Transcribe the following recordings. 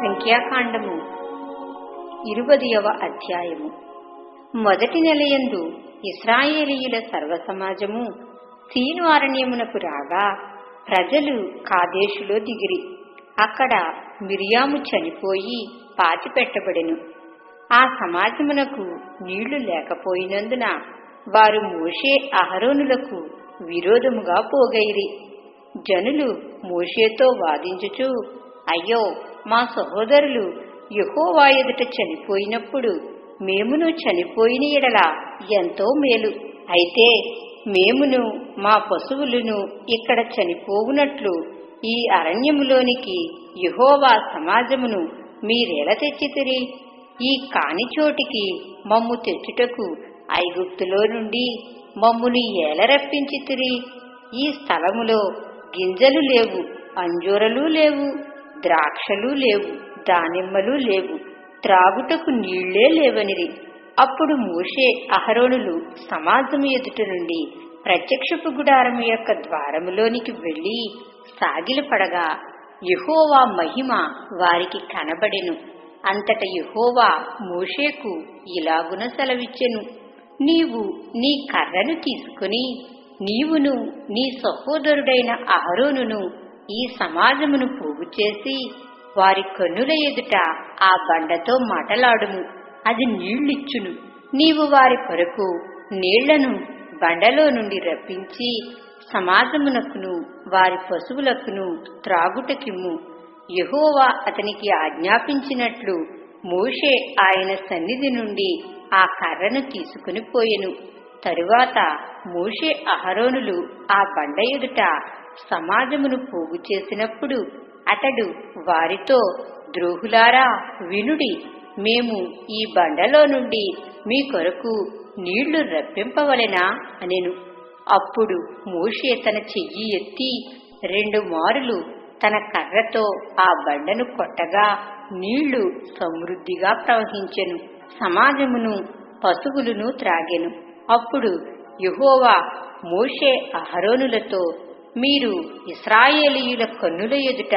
సంఖ్యాకాండము. ఇరువదియవ అధ్యాయము. మొదటి నెలయందు ఇస్రాయేలీయుల సర్వసమాజము సీను అరణ్యమునకు రాగా ప్రజలు కాదేశులో దిగిరి. అక్కడ మిరియాము చనిపోయి పాతిపెట్టబడెను. ఆ సమాజమునకు నీళ్ళు లేకపోయినందున వారు మోషే అహరోనులకు విరోధముగా పోగైరి. జనులు మోషేతో వాదించుచు అయ్యో మా సహోదరులు యహోవా ఎదుట చనిపోయినప్పుడు మేమును చనిపోయిన ఎడల ఎంతో మేలు. అయితే మేమును మా పశువులను ఇక్కడ చనిపోవునట్లు ఈ అరణ్యములోనికి యహోవా సమాజమును మీరెల తెచ్చితిరి? ఈ కాని చోటికి మమ్ము తెచ్చుటకు ఐగుప్తులో నుండి మమ్ముని ఏల రప్పించితిరి? ఈ స్థలములో గింజలు లేవు అంజూరలు లేవు. ద్రాక్షలు లేవు దానిమ్మలు లేవు త్రాగుటకు నీళ్ళే లేవనిరి. అప్పుడు మోషే అహరోనులు సమాజము ఎదుట నుండి ప్రత్యక్షపు గుడారం యొక్క ద్వారములోనికి వెళ్ళి సాగిలపడగా యహోవా మహిమ వారికి కనబడెను. అంతట యహోవా మోషేకు ఇలాగున సెలవిచ్చెను. నీవు నీ కర్రను తీసుకుని నీవును నీ సహోదరుడైన అహరోనును ఈ సమాజమును చేసి వారి కన్నుల ఎదుట ఆ బండతో మాటలాడుము. అది నీళ్ళిచ్చును నీవు వారి కొరకు నీళ్ళను బండలో నుండి రప్పించి సమాజమునకును వారి పశువులకును త్రాగుటకిమ్ము. యహోవా అతనికి ఆజ్ఞాపించినట్లు మోషే ఆయన సన్నిధి నుండి ఆ కర్రను తీసుకుని పోయెను. తరువాత మోషే అహరోనులు ఆ బండ ఎదుట సమాజమును పోగు చేసినప్పుడు అతడు వారితో ద్రోహులారా వినుడి మేము ఈ బండలో నుండి మీ కొరకు నీళ్ళు రప్పింపవలెనా? అనెను. అప్పుడు మోషే తన చెయ్యి ఎత్తి రెండు మారులు తన కర్రతో ఆ బండను కొట్టగా నీళ్ళు సమృద్ధిగా ప్రవహించెను. సమాజమును పశువులను త్రాగెను. అప్పుడు యహోవా మోషే అహరోనులతో మీరు ఇస్రాయేలీయుల కన్నుల ఎదుట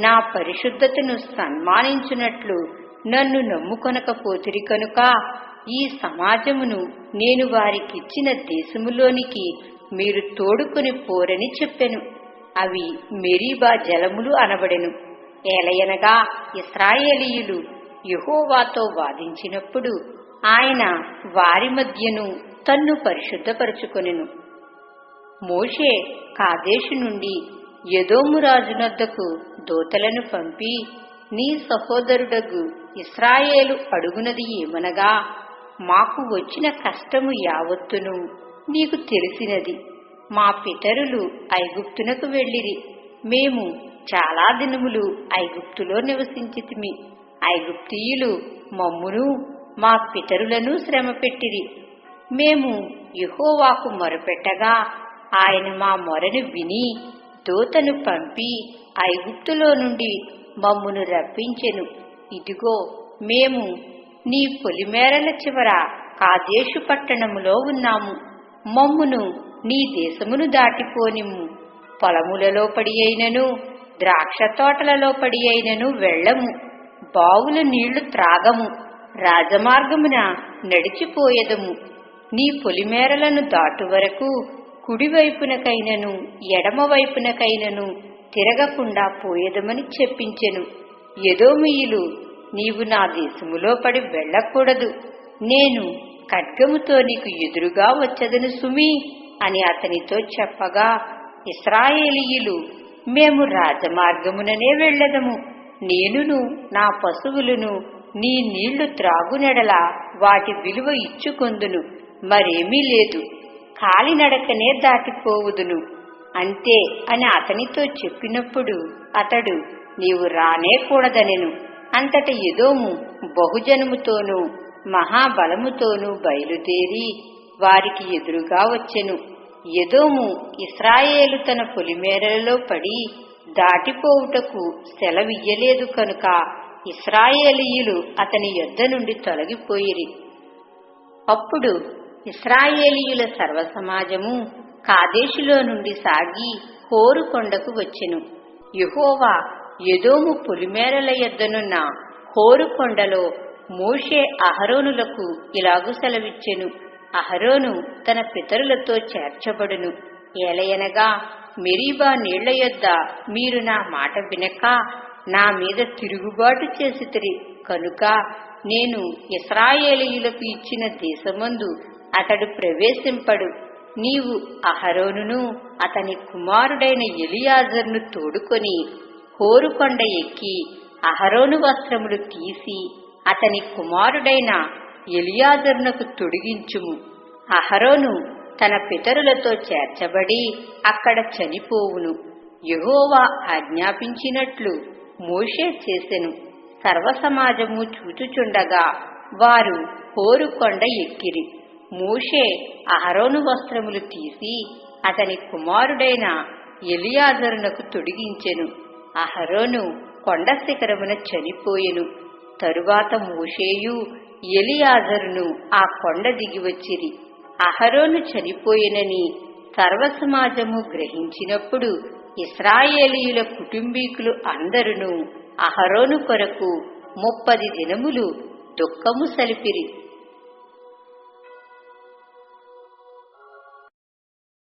నా పరిశుద్ధతను సన్మానించున్నట్లు నన్ను నమ్ముకొనకపోతిరి కనుక ఈ సమాజమును నేను వారికిచ్చిన దేశములోనికి మీరు తోడుకొని పోరని చెప్పెను. అవి మెరీబా జలములు అనబడెను. ఏలయనగా ఇస్రాయేలీయులు యహోవాతో వాదించినప్పుడు ఆయన వారి మధ్యను తన్ను పరిశుద్ధపరచుకొనెను. మోషే కాదేశు నుండి యదోము రాజునొద్దకు దూతలను పంపి నీ సహోదరుడగు ఇస్రాయేలు అడుగునది ఏమనగా? మాకు వచ్చిన కష్టము యావత్తును నీకు తెలిసినది. మా పితరులు ఐగుప్తునకు వెళ్ళిరి. మేము చాలా దినములు ఐగుప్తులో నివసించితిమి. ఐగుప్తీయులు మమ్మును మా పితరులను శ్రమ పెట్టిరి మేము యుహోవాకు మొరపెట్టగా ఆయన మా మొరను విని దూతను పంపి ఐగుప్తులో నుండి మమ్మును రప్పించెను. ఇదిగో మేము నీ పొలిమేరల చివర కాదేశు పట్టణములో ఉన్నాము. మమ్మును నీ దేశమును దాటిపోనిము పొలములలో పడి అయినను ద్రాక్ష తోటలలో పడి అయినను వెళ్ళము. బావుల నీళ్ళు త్రాగము. రాజమార్గమున నడిచిపోయేదము. నీ పొలిమేరలను దాటు వరకు కుడివైపునకైనను ఎడమవైపునకైనను తిరగకుండా పోయేదమని చెప్పించెను. ఎదోమియులు నీవు నా దేశములో పడి వెళ్ళకూడదు. నేను ఖడ్గముతో నీకు ఎదురుగా వచ్చదను సుమి అని అతనితో చెప్పగా ఇస్రాయేలీయులు మేము రాజమార్గముననే వెళ్ళదము. నేనును నా పశువులను నీ నీళ్ళు త్రాగునెడల వాటి విలువ ఇచ్చుకొందును. మరేమీ లేదు. కాలినడకనే దాటిపోవుదును. అంతే అని అతనితో చెప్పినప్పుడు అతడు నీవు రానే కూడదనెను. అంతట ఎదోము బహుజనముతోనూ మహాబలముతోనూ బయలుదేరి వారికి ఎదురుగా వచ్చెను. ఎదోము ఇస్రాయేలు తన పొలిమేరలలో పడి దాటిపోవుటకు సెలవియ్యలేదు కనుక ఇస్రాయేలీయులు అతని యొద్ద నుండి తొలగిపోయిరి. అప్పుడు ఇస్రాయేలీయుల సర్వసమాజము కాదేశులో నుండి సాగి హోరు కొండకు వచ్చెను. యహోవా ఎదోము పులిమేరల యొద్దనున్న కోరుకొండలో మోషే అహరోనులకు ఇలాగు సెలవిచ్చెను. అహరోను తన పితరులతో చేర్చబడును. ఏలయనగా మెరీబా నీళ్ళ యొద్ద మీరు నా మాట వినక నా మీద తిరుగుబాటు చేసితిరి. కనుక నేను ఇస్రాయేలీయులకు ఇచ్చిన దేశమందు అతడు ప్రవేశింపడు. నీవు అహరోనును అతని కుమారుడైన ఎలియాజర్ను తోడుకొని హోరుకొండ ఎక్కి అహరోను వస్త్రములు తీసి అతని కుమారుడైన ఎలియాజర్నకు తొడిగించుము. అహరోను తన పితరులతో చేర్చబడి అక్కడ చనిపోవును. యహోవా ఆజ్ఞాపించినట్లు మోషే చేసెను. సర్వసమాజము చూచుచుండగా వారు హోరుకొండ ఎక్కిరి. మోషే అహరోను వస్త్రములు తీసి అతని కుమారుడైన ఎలియాజరునకు తొడిగించెను. అహరోను కొండ శిఖరమున చనిపోయెను. తరువాత మోషేయు ఎలియాజరును ఆ కొండ దిగివచ్చిరి అహరోను చనిపోయినని సర్వసమాజము గ్రహించినప్పుడు ఇస్రాయేలీయుల కుటుంబీకులు అందరును అహరోను కొరకు ముప్పది దినములు దుఃఖము సలిపిరి.